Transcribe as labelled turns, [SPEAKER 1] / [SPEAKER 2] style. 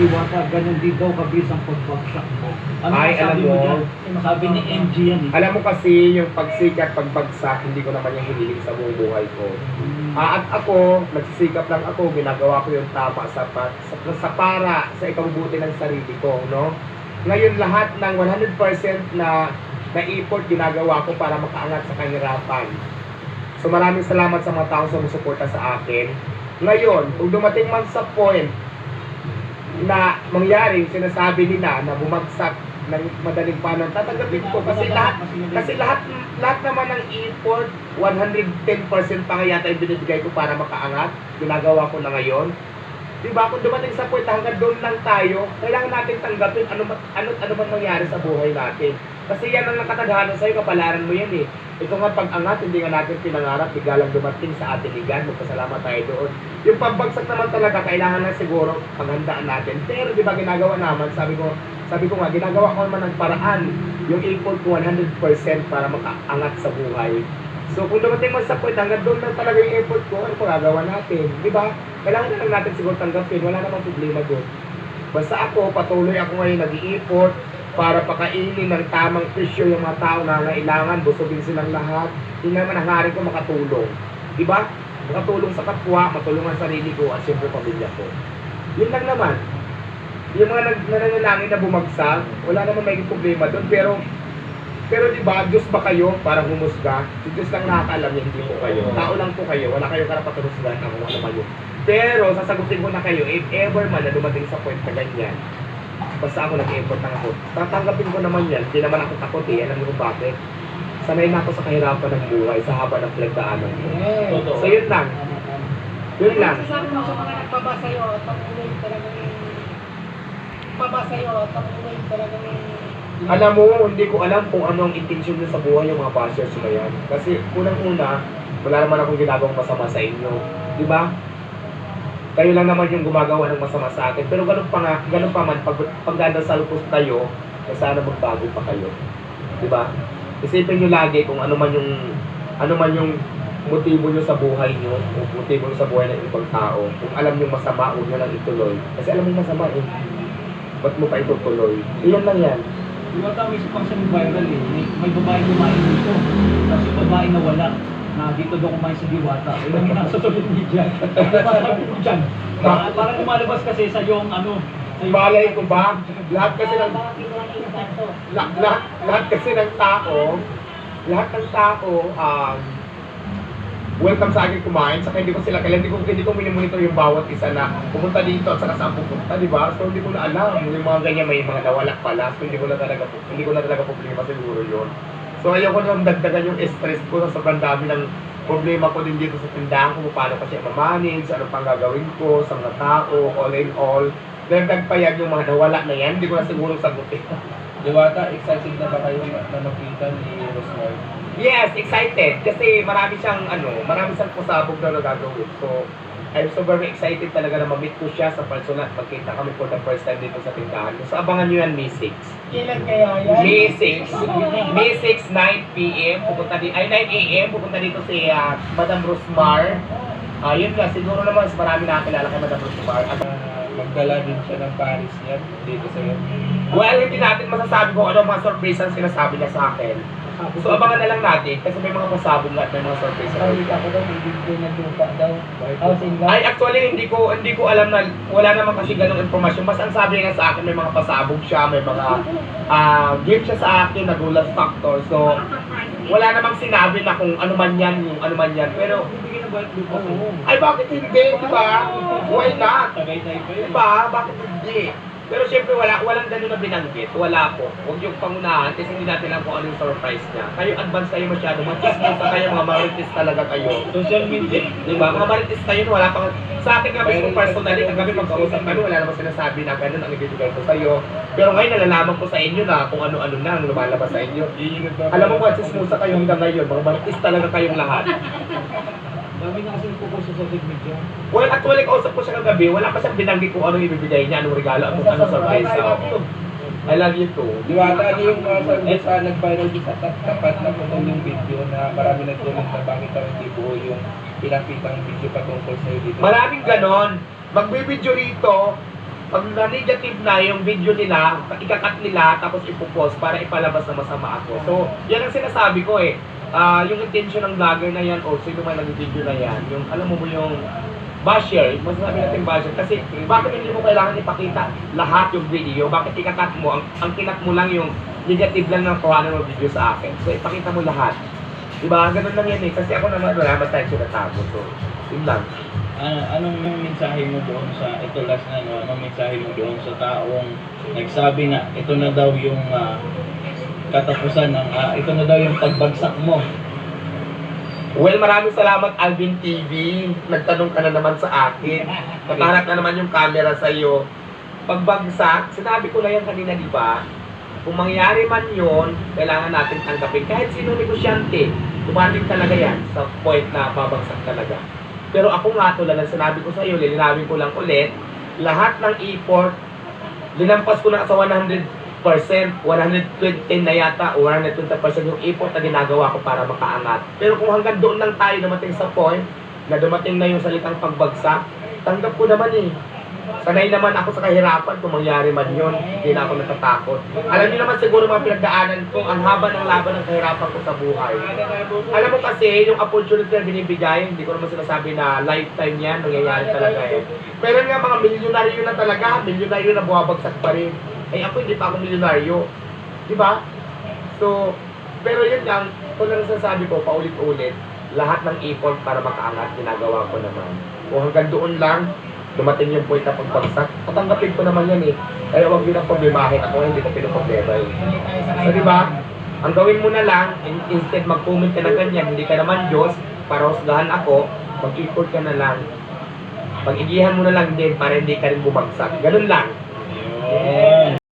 [SPEAKER 1] Diwata, ganun din daw kabilis ang pagbagsak mo. Ano
[SPEAKER 2] Ay, alam mo,
[SPEAKER 1] dyan? Sabi ni MG yan eh.
[SPEAKER 2] Alam mo kasi, yung pagsikat, pagbagsak, hindi ko naman yung hiniling sa buong buhay ko. Ah, at ako, nagsisikap lang ako, ginagawa ko yung tama sa, pa- sa, sa para sa ikabubuti ng sarili ko, no? Ngayon lahat ng 100% na na-effort ginagawa ko para makaangat sa kahirapan. So maraming salamat sa mga taong sumusuporta sa akin. Ngayon, kung dumating man sa point na mangyari, sinasabi nila na bumagsak ng madaling panahon, tatanggapin ko kasi lahat kasi lahat lahat naman ng effort, 110% pa nga yata yung binibigay ko para makaangat. Ginagawa ko na ngayon. Di ba? Kung dumating sa point hanggang doon lang tayo, kailangan natin tanggapin ano ano ano man mangyari sa buhay natin. Kasi yan ang nakatadhana sa'yo, kapalaran mo yan eh. Ito nga pag-angat, hindi nga natin pinangarap, bigla lang dumating sa ating ligan, magpasalamat tayo doon. Yung pagbagsak naman talaga, kailangan na siguro paghandaan natin. Pero di ba ginagawa naman, sabi ko, sabi ko nga, ginagawa ko naman ng paraan yung effort ko 100% para makaangat sa buhay. So kung dumating man sa point, hanggang doon lang talaga yung effort ko, ano pagagawa natin? Di ba? Kailangan na lang natin siguro tanggapin, wala namang problema doon. Basta ako, patuloy ako ngayon nag-i-effort para pakainin ng tamang presyo yung mga tao na kailangan, busugin silang lahat. Yun naman ang hari ko makatulong. Di ba? Makatulong sa kapwa, matulungan sa sarili ko, at siyempre pamilya ko. Yun lang naman. Yung mga nag nananalangin na bumagsak, wala naman may problema doon, pero pero di ba, Diyos ba kayo para humusga? Si Diyos lang nakakaalam niya, hindi po kayo. Tao lang po kayo, wala kayong karapatan husgahan ako ano man yun. Pero sasagutin ko na kayo, if ever man na dumating sa point na ganyan, basta ako nag-effort lang ako, tatanggapin ko naman yan, hindi naman ako takot eh, alam kung bakit. Sanay na ako sa kahirapan ng buhay, sa haba ng pinagdaanan ko. So yun lang, yun lang.
[SPEAKER 3] Sabi mo sa mga nagbaba sa'yo, tanguloy talagang Paba sa'yo, tanguloy talagang
[SPEAKER 2] Alam mo, hindi ko alam kung ano ang intensyon nyo sa buhay yung mga bashers na yan. Kasi unang-una, wala naman akong ginagawang masama sa inyo. Di ba? Kayo lang naman yung gumagawa ng masama sa akin. Pero ganun pa nga, ganun pa man, pag, pagdadasal ko kayo, na sana magbago pa kayo. Di ba? Isipin nyo lagi kung ano man yung, ano man yung motibo nyo sa buhay nyo, o motibo nyo sa buhay ng ibang tao. Kung alam nyo masama, huwag nyo lang ituloy. Kasi alam mo masama eh. Ba't mo pa itutuloy? Iyan lang yan.
[SPEAKER 1] Diwata, may isa pang siyang viral eh. May, babae kumain dito. Tapos yung babae na wala. Na dito daw kumain sa Diwata. Eh, yung nasa social media. Sabi ko dyan. Para, para lumalabas kasi sa yung ano. Sa yung,
[SPEAKER 2] Malay ko ba? Lahat kasi ng
[SPEAKER 3] baka kinuha
[SPEAKER 2] lahat, lahat, lahat kasi ng tao, lahat ng tao um, welcome sa akin kumain, saka hindi ko sila kailan hindi ko hindi ko minimonitor yung bawat isa na pumunta dito at saka saan pupunta, di ba? So hindi ko na alam yung mga ganyan may mga nawala pala. So hindi ko na talaga hindi ko na talaga problema siguro yun. So ayoko nang dagdagan yung stress ko sa sobrang dami ng problema ko din dito sa tindahan ko, paano ko siya ma-manage, ano pang gagawin ko sa mga tao, all in all. Dagdag pa yan yung mga nawala na yan, hindi ko na siguro sagutin.
[SPEAKER 4] Diwata, excited na ba kayo na na makita ni Rosmar?
[SPEAKER 2] Yes, excited kasi marami siyang ano, marami siyang pasabog na nagagawin. So, I'm so very excited talaga na ma-meet ko siya sa personal. Pagkita kami for the first time dito sa tindahan. So, abangan nyo yan May 6.
[SPEAKER 3] Kailan kaya yan?
[SPEAKER 2] May 6. May 6, 9 p.m. Pupunta din, ay 9 a.m. Pupunta dito si ah, Madam Rosmar. Ah, yun nga, siguro naman mas marami nakakilala kay Madam Rosmar. At,
[SPEAKER 4] Uh, magdala din siya ng Paris niya dito sa iyo.
[SPEAKER 2] well, hindi natin masasabi kung ano mga surprise ang sinasabi niya sa akin. So, abangan na lang natin kasi may mga pasabog at may mga surprise.
[SPEAKER 3] Sabi ka ko daw, may bibigay na lupa daw.
[SPEAKER 2] Ay, actually, hindi ko hindi ko alam na wala naman kasi ganong informasyon. Basta ang sabi nga sa akin, may mga pasabog siya, may mga ah gift siya sa akin na gulat factor. So, wala namang sinabi na kung ano man yan, yung ano man yan. Pero,
[SPEAKER 1] ko?
[SPEAKER 2] ay bakit hindi, di ba? Why not?
[SPEAKER 1] Tagay-tagay pa
[SPEAKER 2] Di
[SPEAKER 1] yun.
[SPEAKER 2] ba? Bakit hindi? Pero syempre wala walang ganun na binanggit. Wala po. Huwag yung pangunahan kasi hindi natin alam kung ano yung surprise niya. Kayo advance kayo masyado. Mag-chismosa kayo, mga marites talaga kayo.
[SPEAKER 1] Social media.
[SPEAKER 2] Di ba? Mga marites kayo, wala pang... Sa akin nga mismo personally, kagabi magkausap kami, wala naman sinasabi na ganun ang ibibigay ko sa'yo. Pero ngayon, nalalaman ko sa inyo na kung ano-ano na ang lumalabas sa inyo. Alam mo kung chismosa kayo hanggang ngayon, mga marites talaga kayong lahat.
[SPEAKER 1] Dami na kasi po sa social media.
[SPEAKER 2] Well, actually, kausap ko siya kagabi, wala pa siyang binanggit kung ano ibibigay niya, anong regalo, anong, anong surprise.
[SPEAKER 3] I love you.
[SPEAKER 2] I love you too.
[SPEAKER 4] Diwata, ano yung mga sabi sa nag-viral din sa tapat na po yung video na marami nagtuloy na bakit ang hindi buo yung pinakitang video patungkol sa'yo dito.
[SPEAKER 2] Maraming ganon. Magbibideo rito. pag na negative na yung video nila, ikakat nila, tapos ipopost para ipalabas na masama ako. So, yan ang sinasabi ko eh. Ah, yung intention ng vlogger na yan, o sino man nag-video na yan, yung alam mo yung basher, masasabi natin basher, kasi bakit hindi mo kailangan ipakita lahat yung video? Bakit ikakat mo? Ang, ang kinat mo lang yung negative lang ng kuhanan ng video sa akin. So, ipakita mo lahat. Diba? Ganun lang yan eh. Kasi ako naman, wala naman tayong sinatago. So, yun lang.
[SPEAKER 5] Ano, anong mensahe mo doon sa ito last na no, anong mensahe mo doon sa taong nagsabi na ito na daw yung ah, katapusan ng ah, ito na daw yung pagbagsak mo.
[SPEAKER 2] Well, maraming salamat Alvin TV. Nagtanong ka na naman sa akin. Nakaharap na naman yung camera sa iyo. Pagbagsak, sinabi ko na yan kanina, di ba? Kung mangyari man yon, kailangan natin tanggapin. Kahit sino negosyante, dumating talaga yan sa point na babagsak talaga. Pero ako nga tulad ng sinabi ko sa iyo, lilinawin ko lang ulit, lahat ng effort, linampas ko na sa 100%, 120 na yata, o 120% yung effort na ginagawa ko para makaangat. Pero kung hanggang doon lang tayo dumating sa point, na dumating na yung salitang pagbagsak, tanggap ko naman eh. Sanay naman ako sa kahirapan kung mangyari man yun. Hindi na ako natatakot. Alam niyo naman siguro mga pinagdaanan ko, ang haba ng laban ng kahirapan ko sa buhay. Alam mo kasi, yung opportunity na binibigay, hindi ko naman sinasabi na lifetime yan, nangyayari talaga eh. Pero nga mga milyonaryo na talaga, milyonaryo na buwabagsak pa rin. Eh ako hindi pa ako milyonaryo. Di ba? So, pero yun lang, kung lang sasabi ko, paulit-ulit, lahat ng effort para makaangat, ginagawa ko naman. Kung hanggang doon lang, dumating yung point na pagbagsak, tatanggapin ko naman yan eh. Kaya huwag yun ang problemahin ako, hindi ko pinoproblema eh. So, di ba? Ang gawin mo na lang, in- instead mag-comment ka na ganyan, hindi ka naman Diyos, para husgahan ako, mag-effort ka na lang. Pag-igihan mo na lang din para hindi ka rin bumagsak. Ganun lang.